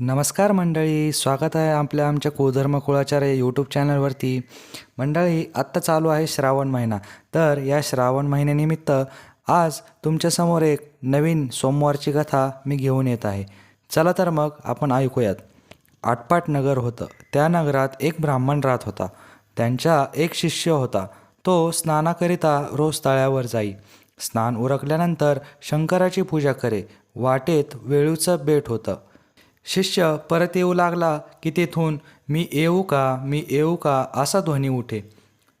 नमस्कार मंडळी स्वागत आहे आपल्या आमच्या कुधर्म कुळाचार्य यूट्यूब चॅनलवरती मंडळी आत्ता चालू आहे श्रावण महिना. तर या श्रावण महिन्यानिमित्त आज तुमच्यासमोर एक नवीन सोमवारची कथा मी घेऊन येत आहे. चला तर मग आपण ऐकूयात. आटपाट नगर होतं. त्या नगरात एक ब्राह्मण राहत होता. त्यांचा एक शिष्य होता. तो स्नानाकरिता रोज तळ्यावर जाई. स्नान उरकल्यानंतर शंकराची पूजा करे. वाटेत वेळूचं बेट होतं. शिष्य परत येऊ लागला की तेथून मी येऊ का? मी येऊ का? असा ध्वनी उठे.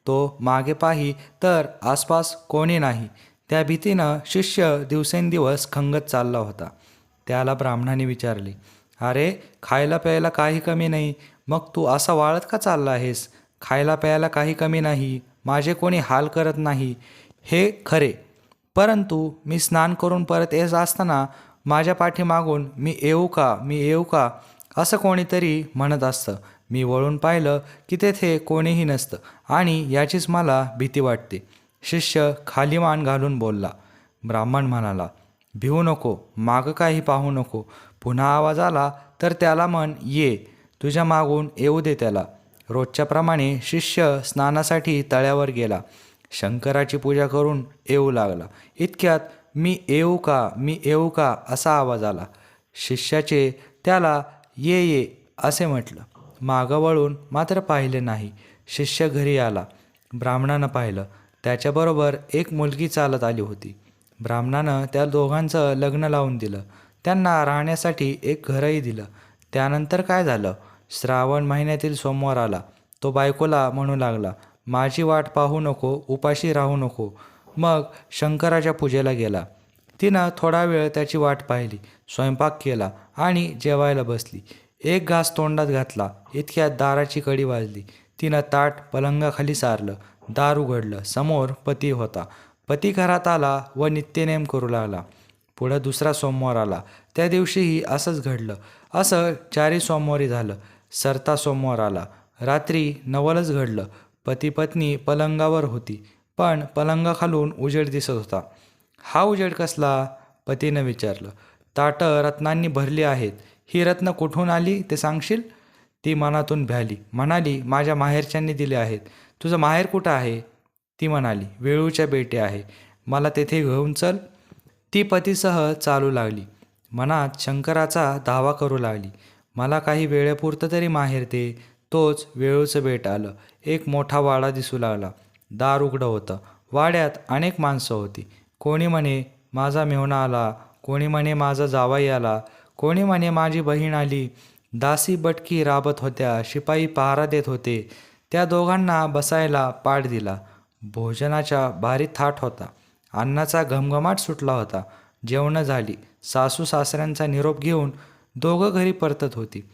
तो मागे पाही तर आसपास कोणी नाही. त्या भीतीनं शिष्य दिवसेंदिवस खंगत चालला होता. त्याला ब्राह्मणाने विचारले अरे खायला प्यायला काही कमी नाही. मग तू असा वाळत का चालला आहेस? खायला प्यायला काही कमी नाही. माझे कोणी हाल करत नाही. हे खरे. परंतु मी स्नान करून परत येत असताना माझ्या पाठीमागून मी येऊ का मी येऊ का? असं कोणीतरी म्हणत असतं. मी वळून पाहिलं की तेथे कोणीही नसतं आणि याचीच मला भीती वाटते. शिष्य खाली मान घालून बोलला. ब्राह्मण म्हणाला भिवू नको मागं काही पाहू नको. पुन्हा आवाज आला तर त्याला म्हण ये तुझ्या मागून येऊ दे त्याला. रोजच्याप्रमाणे शिष्य स्नानासाठी तळ्यावर गेला. शंकराची पूजा करून येऊ लागला. इतक्यात मी येऊ का मी येऊ का असा आवाज आला. शिष्याचे त्याला ये ये असे म्हटलं. मागं वळून मात्र पाहिले नाही. शिष्य घरी आला. ब्राह्मणानं पाहिलं. त्याच्याबरोबर एक मुलगी चालत आली होती. ब्राह्मणानं त्या दोघांचं लग्न लावून दिलं. त्यांना राहण्यासाठी एक घरही दिलं. त्यानंतर काय झालं? श्रावण महिन्यातील सोमवार आला. तो बायकोला म्हणू लागला. माझी वाट पाहू नको उपाशी राहू नको. मग शंकराच्या पूजेला गेला. तिनं थोडा वेळ त्याची वाट पाहिली स्वयंपाक केला आणि जेवायला बसली. एक घास तोंडात घातला इतक्यात दाराची कडी वाजली. तिनं ताट पलंगाखाली सारलं दार उघडलं समोर पती होता. पती घरात आला व नित्यनेम करू लागला. पुढं दुसरा सोमवार आला. त्या दिवशीही असंच घडलं. असं चारी सोमवारी झालं. सरता सोमवार आला. रात्री नवलच घडलं. पती पत्नी पलंगावर होती पण पलंगाखालून उजेड दिसत होता. हा उजेड कसला? पतीनं विचारलं. ताटं रत्नांनी भरली आहेत. ही रत्न कुठून आली ते सांगशील? ती मनातून भ्याली. म्हणाली माझ्या माहेरच्यांनी दिले आहेत. तुझं माहेर कुठं आहे? ती म्हणाली वेळूच्या बेटे आहे. मला तेथे घेऊन चल. ती पतीसह चालू लागली. मनात शंकराचा दावा करू लागली. मला काही वेळेपुरतं तरी माहेर दे. तोच वेळूचं बेट आलं. एक मोठा वाडा दिसू लागला. दार उघडं होतं. वाड्यात अनेक माणसं होती. कोणी म्हणे माझा मेहुणा आला. कोणी म्हणे माझा जावाई आला. कोणी म्हणे माझी बहीण आली. दासी बटकी राबत होत्या. शिपाई पहारा देत होते. त्या दोघांना बसायला पाठ दिला. भोजनाच्या भारी थाट होता. अन्नाचा घमघमाट सुटला होता. जेवणं झाली. सासू सासऱ्यांचा निरोप घेऊन दोघं घरी परतत होती.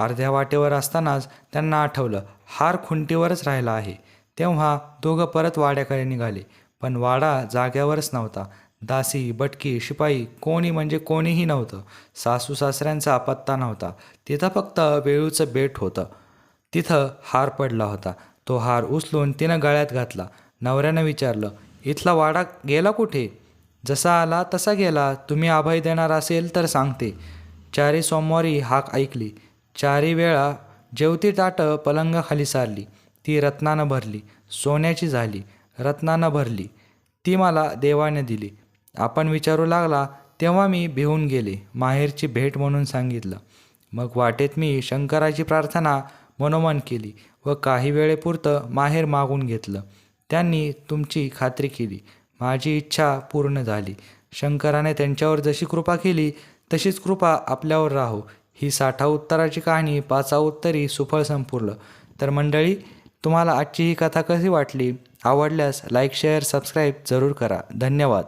अर्ध्या वाटेवर असतानाच त्यांना आठवलं हार खुंटीवरच राहिला आहे. तेव्हा दोघं परत वाड्याकडे निघाले. पण वाडा जाग्यावरच नव्हता. दासी बटकी शिपाई कोणी म्हणजे कोणीही नव्हतं. सासू सासऱ्यांचा पत्ता नव्हता. तिथं फक्त वेळूचं बेट होतं. तिथं हार पडला होता. तो हार उचलून तिनं गळ्यात घातला. नवऱ्यानं विचारलं इथला वाडा गेला कुठे? जसा आला तसा गेला. तुम्ही अभय देणार असेल तर सांगते. चारी सोमवारी हाक ऐकली. चारी वेळा जेवती ताटं पलंगाखाली सारली. ती रत्नानं भरली. सोन्याची झाली. रत्नानं भरली. ती मला देवाने दिली. आपण विचारू लागला तेव्हा मी भिवून गेले. माहेरची भेट म्हणून सांगितलं. मग वाटेत मी शंकराची प्रार्थना मनोमन केली व काही वेळेपुरतं माहेर मागून घेतलं. त्यांनी तुमची खात्री केली. माझी इच्छा पूर्ण झाली. शंकराने त्यांच्यावर जशी कृपा केली तशीच कृपा आपल्यावर राहो. ही साठा उत्तराची कहाणी पाचा उत्तरी सुफळ संपूर्ण. तर मंडळी तुम्हाला आजची ही कथा कशी वाटली? आवडल्यास लाईक शेअर सबस्क्राईब जरूर करा. धन्यवाद.